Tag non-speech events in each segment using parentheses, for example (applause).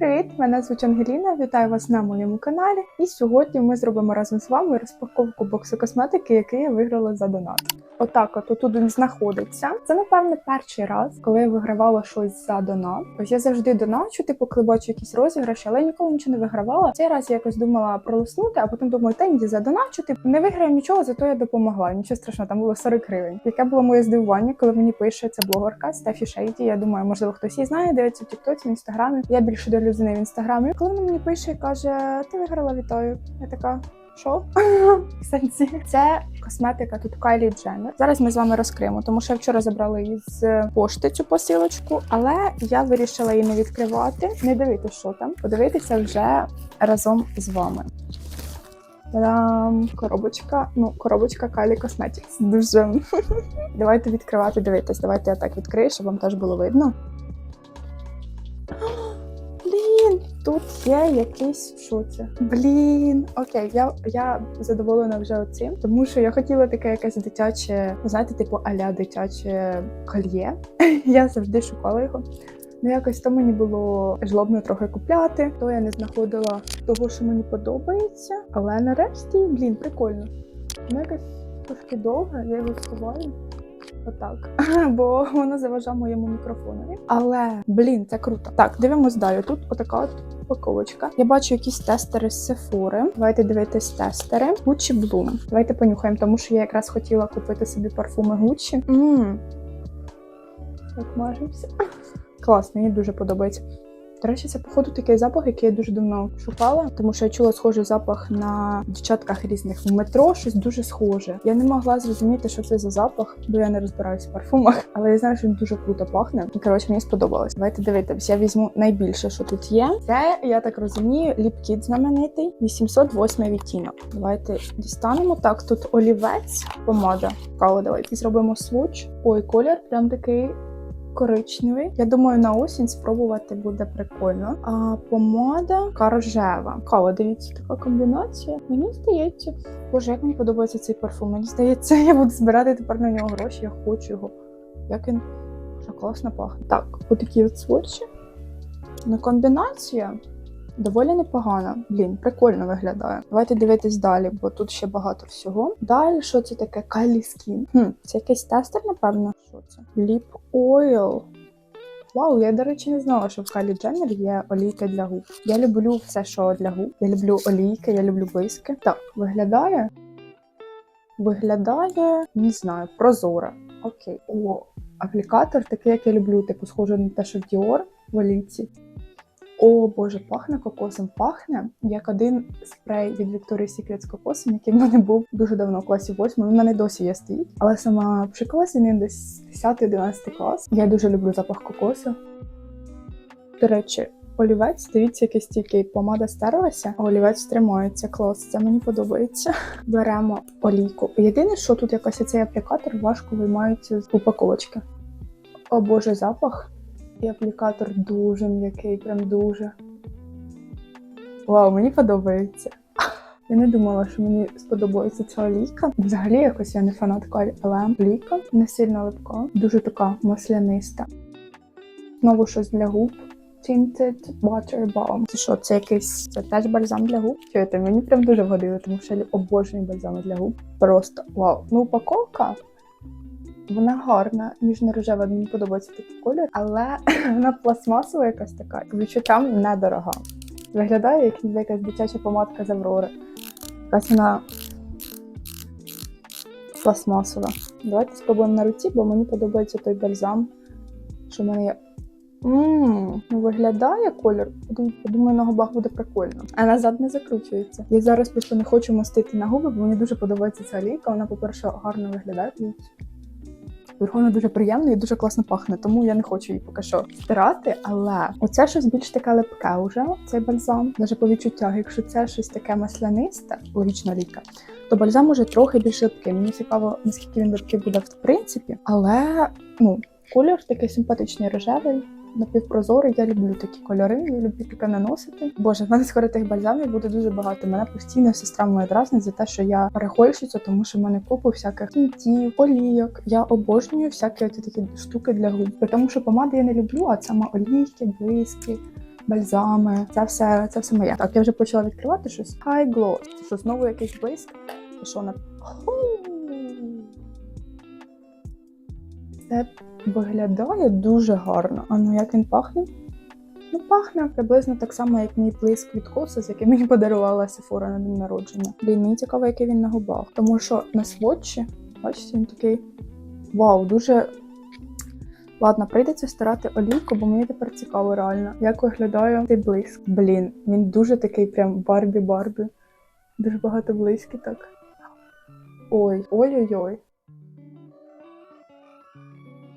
привіт! Мене звуть Ангеліна. Вітаю вас на моєму каналі. І сьогодні ми зробимо разом з вами розпаковку боксу косметики, який я виграла за донат. Отак, от тут він знаходиться. Це напевне перший раз, коли я вигравала щось за донат. Ось я завжди доначу, типу, коли бачу якісь розіграші, але ніколи нічого не вигравала. Цей раз я якось думала пролиснути, а потім думаю, та ні, задоначу, типу, не виграю нічого, зато я допомогла. Нічого страшного, там було 40 гривень. Яке було моє здивування, коли мені пише ця блогерка Стефі Шейді. Я думаю, можливо, хтось її знає, дивиться в Тіктоці, в інстаграмі. Я більше дивлюсь нею в інстаграмі. Коли вона мені пише і каже, ти виграла вітаю. Я така. Що? (laughs) Сенсі? Це косметика тут Кайлі Дженнер. Зараз ми з вами розкриємо, тому що я вчора забрала її з пошти цю посилочку, але я вирішила її не відкривати, не дивитися, що там, подивитися вже разом з вами. Та-дам! Коробочка, ну, коробочка Kylie Cosmetics. Дуже. (laughs) Давайте відкривати, дивитись. Давайте я так відкрию, щоб вам теж було видно. Тут є якийсь що це? Блін, окей, я, я задоволена вже оцим, тому що я хотіла таке якесь дитяче, знаєте, типу аля дитяче кольє. (laughs) я завжди шукала його. Ну, якось то мені було жлобно трохи купляти, то я не знаходила того, що мені подобається. Але нарешті, блін, прикольно. Воно якось трошки довге, я його сховаю. Отак, (laughs) бо воно заважає моєму мікрофонові. Але блін, це круто. Так, дивимось далі. Тут отака от упаковочка. Я бачу якісь тестери з Sephora. Давайте дивитись тестери. Gucci Bloom. Давайте понюхаємо, тому що я якраз хотіла купити собі парфуми Gucci. Ммм. Так мажемося. Класно, мені дуже подобається. До речі, це, походу, такий запах, який я дуже давно шукала, тому що я чула схожий запах на дівчатках різних в метро, щось дуже схоже. Я не могла зрозуміти, що це за запах, бо я не розбираюся в парфумах, але я знаю, що він дуже круто пахне. І коротше, мені сподобалось. Давайте дивитись. Я візьму найбільше, що тут є. Це, я так розумію, ліпкіт знаменитий, 808 відтінок. Давайте дістанемо. Так, тут олівець, помада. Кава, давайте зробимо свуч. Ой, колір прям такий коричневий. Я думаю, на осінь спробувати буде прикольно. А помада коржева. Кава, дивіться, така комбінація. Мені здається, боже, як мені подобається цей парфум. Мені здається, я буду збирати тепер на нього гроші. Я хочу його. Як він вже класно пахне. Так, отакі от сводчі. Ну, комбінація. Доволі непогана. Блін, прикольно виглядає. Давайте дивитись далі, бо тут ще багато всього. Далі, що це таке? Kylie Skin. Хм, Це якийсь тестер, напевно. Що це? Lip Oil. Вау, я, до речі, не знала, що в Kylie Jenner є олійка для губ. Я люблю все, що для губ. Я люблю олійки, я люблю блиски. Так, виглядає. Виглядає, не знаю, прозоре. Окей. О, аплікатор, такий, як я люблю, типу, схожий на те, що в Dior в олійці. О Боже, пахне кокосом. Пахне як один спрей від Victoria's Secret з кокосом, який в мене був дуже давно в класі 8. Він в мене досі є стоїть. Але сама пшикалася ним десь 10-11 клас. Я дуже люблю запах кокосу. До речі, олівець, дивіться, який стільки помада стерлася, а олівець тримається. Клас, це мені подобається. Беремо олійку. Єдине, що тут якось цей аплікатор важко виймається з упаковочки. О Боже, запах. І аплікатор дуже м'який, прям дуже. Вау, мені подобається. (laughs) Я не думала, що мені сподобається ця олійка. Взагалі, якось я не фанат Калі, але олійка не сильно липка, дуже така масляниста. Знову щось для губ. Tinted Butter Balm. Це що, це якийсь це теж бальзам для губ? Чуєте, мені прям дуже вгодили, тому що я обожнюю бальзами для губ. Просто вау. Ну, упаковка вона гарна, ніжно-рожева, мені подобається такий колір, але (clears throat) вона пластмасова якась така, відчуттям недорога. Виглядає як ніби якась дитяча помадка з Аврори. Якась вона пластмасова. Давайте спробуємо на руці, бо мені подобається той бальзам, що в мене є. Ммм, ну виглядає колір. Подумаю, на губах буде прикольно. А назад не закручується. Я зараз просто не хочу мастити на губи, бо мені дуже подобається ця олійка. Вона, по-перше, гарно виглядає. Верховна дуже приємна і дуже класно пахне, тому я не хочу її поки що стирати. Але оце щось більш таке липке уже, цей бальзам, навіть по відчуттях. Якщо це щось таке маслянисте, логічна ліка, то бальзам уже трохи більш липкий. Мені цікаво, наскільки він липкий буде в принципі, але ну, колір такий симпатичний рожевий напівпрозорий. Я люблю такі кольори, я люблю таке наносити. Боже, в мене скоро тих бальзамів буде дуже багато. Мене постійно сестра моя дразнить за те, що я перехольщиця, тому що в мене купу всяких тінтів, олійок. Я обожнюю всякі оці такі штуки для губ. При тому, що помади я не люблю, а саме олійки, блиски. бальзами. Це все, це все моє. Так, я вже почала відкривати щось. Glow. Це що знову якийсь блиск? І що на. Це виглядає дуже гарно. А ну як він пахне? Ну, пахне приблизно так само, як мій блиск від коса, з яким мені подарувала Сефора на день народження. Блін, мені цікаво, який він на губах. Тому що на сводчі, бачите, він такий вау, дуже. Ладно, прийдеться стирати олійку, бо мені тепер цікаво реально, як виглядає цей блиск. Блін, він дуже такий прям Барбі-Барбі. Дуже багато близькі так. Ой, ой-ой-ой.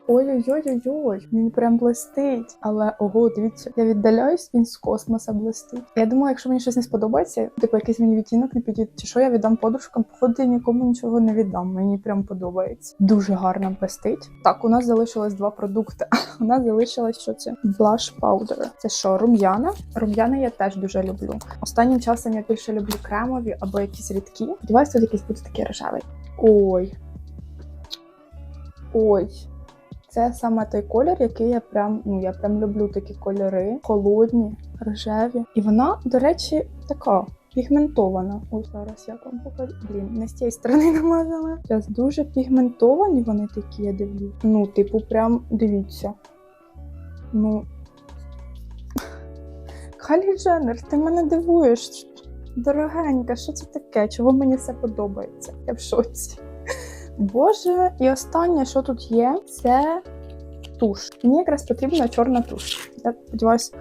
Ой-ой-ой-ой, він прям блистить. Але ого, дивіться, я віддаляюсь, він з космоса блистить. Я думаю, якщо мені щось не сподобається, типу якийсь мені відтінок не підійде, чи що я віддам подружкам, походу я нікому нічого не віддам. Мені прям подобається. Дуже гарно блистить. Так, у нас залишилось два продукти. (laughs) У нас залишилось що це? Blush powder. Це що, рум'яна? Рум'яна я теж дуже люблю. Останнім часом я більше люблю кремові або якісь рідкі. Сподіваюсь, тут якийсь буде такий рожевий. Ой. Ой. Це саме той колір, який я прям, ну я прям люблю такі кольори, холодні, рожеві. І вона, до речі, така пігментована. Ось зараз як вам покажу. Блін, не з цієї сторони (laughs) намазала. Зараз дуже пігментовані вони такі, я дивлюсь. Ну, типу, прям дивіться. Ну. (laughs) Халі Дженнер, ти мене дивуєш. Дорогенька, що це таке? Чого мені все подобається? Я в шоці. Боже, і останнє, що тут є, це туш. Мені якраз потрібна чорна туш. Я сподіваюся.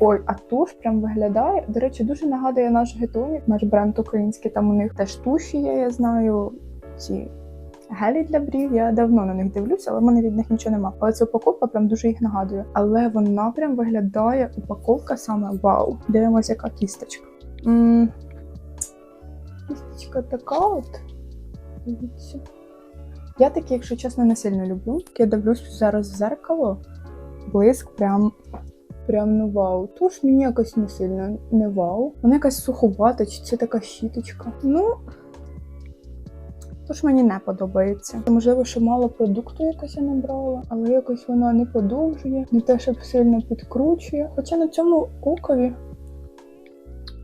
Ой, а туш прям виглядає. До речі, дуже нагадує наш гетонік, наш бренд український. Там у них теж туші є, я знаю. Ці гелі для брів. Я давно на них дивлюся, але в мене від них нічого нема. Але ця упаковка прям дуже їх нагадує. Але вона прям виглядає упаковка саме вау. Дивимося, яка кісточка. м Кісточка така от. Дивіться. Я такі, якщо чесно, не сильно люблю. Я дивлюсь зараз в зеркало. Блиск прям. Прям ну вау. Тож мені якось не сильно не вау. Вона якась суховата, чи це така щіточка. Ну. Тож мені не подобається. Можливо, що мало продукту якось я набрала, але якось вона не подовжує, не те, щоб сильно підкручує. Хоча на цьому окові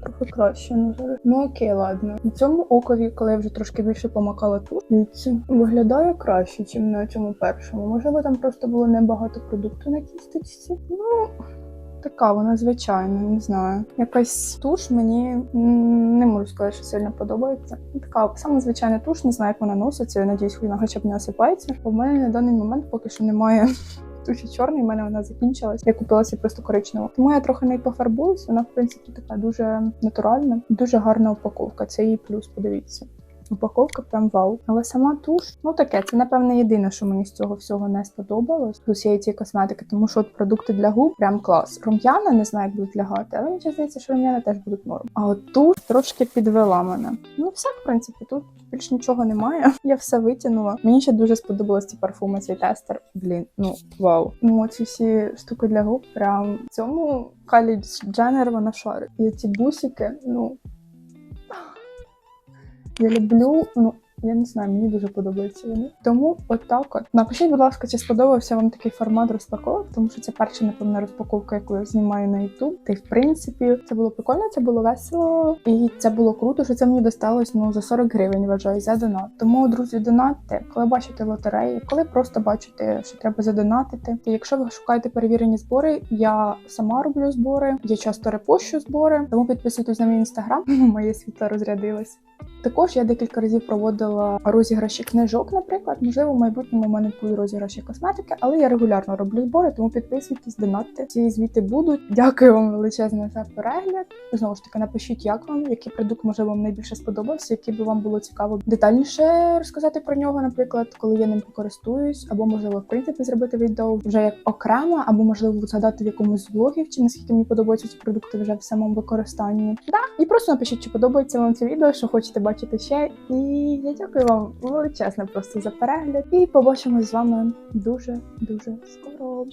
трохи краще ну зараз. Ну окей, ладно. На цьому окові, коли я вже трошки більше помакала тут, виглядає краще, ніж на цьому першому. Можливо, там просто було небагато продукту на кісточці. Ну. Така вона звичайна, не знаю. Якась туш мені не можу сказати, що сильно подобається. Ну, Така саме звичайна туш, не знаю, як вона носиться. Я надіюсь, вона хоча б не осипається. В мене на даний момент поки що немає туші чорний в мене вона закінчилась. Я купилася просто коричневу. Тому я трохи не пофарбуюсь. Вона, в принципі, така дуже натуральна, дуже гарна упаковка. Це її плюс, подивіться. Упаковка прям вау. Але сама туш, ну таке, це напевне єдине, що мені з цього всього не сподобалось з усієї цієї косметики, тому що от продукти для губ прям клас. Рум'яна не знаю, як будуть лягати, але мені здається, що рум'яна теж будуть норм. А от туш трошки підвела мене. Ну, все, в принципі, тут більш нічого немає. (laughs) Я все витягнула. Мені ще дуже сподобалось ці парфуми, цей тестер. Блін, ну вау. Ну ці всі штуки для губ. Прям в цьому Калі Дженнер вона шарить. І ці бусики, ну. Я люблю, ну я не знаю, мені дуже подобаються вони. Тому отак от. Напишіть, будь ласка, чи сподобався вам такий формат розпаковок, тому що це перша, напевно, розпаковка, яку я знімаю на YouTube. Та й в принципі це було прикольно, це було весело, і це було круто, що це мені досталось ну за 40 гривень. Вважаю за донат. Тому, друзі, донатьте, коли бачите лотереї, коли просто бачите, що треба задонатити. І якщо ви шукаєте перевірені збори, я сама роблю збори, я часто репощу збори, тому підписуйтесь на мій інстаграм. (laughs) Моє світло розрядилось. Також я декілька разів проводила розіграші книжок, наприклад. Можливо, в майбутньому у мене будуть розіграші косметики, але я регулярно роблю збори, тому підписуйтесь, донатьте. Ці звіти будуть. Дякую вам величезне за перегляд. Знову ж таки, напишіть, як вам, який продукт може вам найбільше сподобався, який би вам було цікаво детальніше розказати про нього, наприклад, коли я ним покористуюсь, або можливо, в принципі, зробити відео вже як окремо, або можливо згадати в якомусь з влогів, чи наскільки мені подобаються ці продукти вже в самому використанні. Да, і просто напишіть, чи подобається вам це відео, що хочете бачити ще. І я дякую вам величезно просто за перегляд. І побачимось з вами дуже дуже скоро.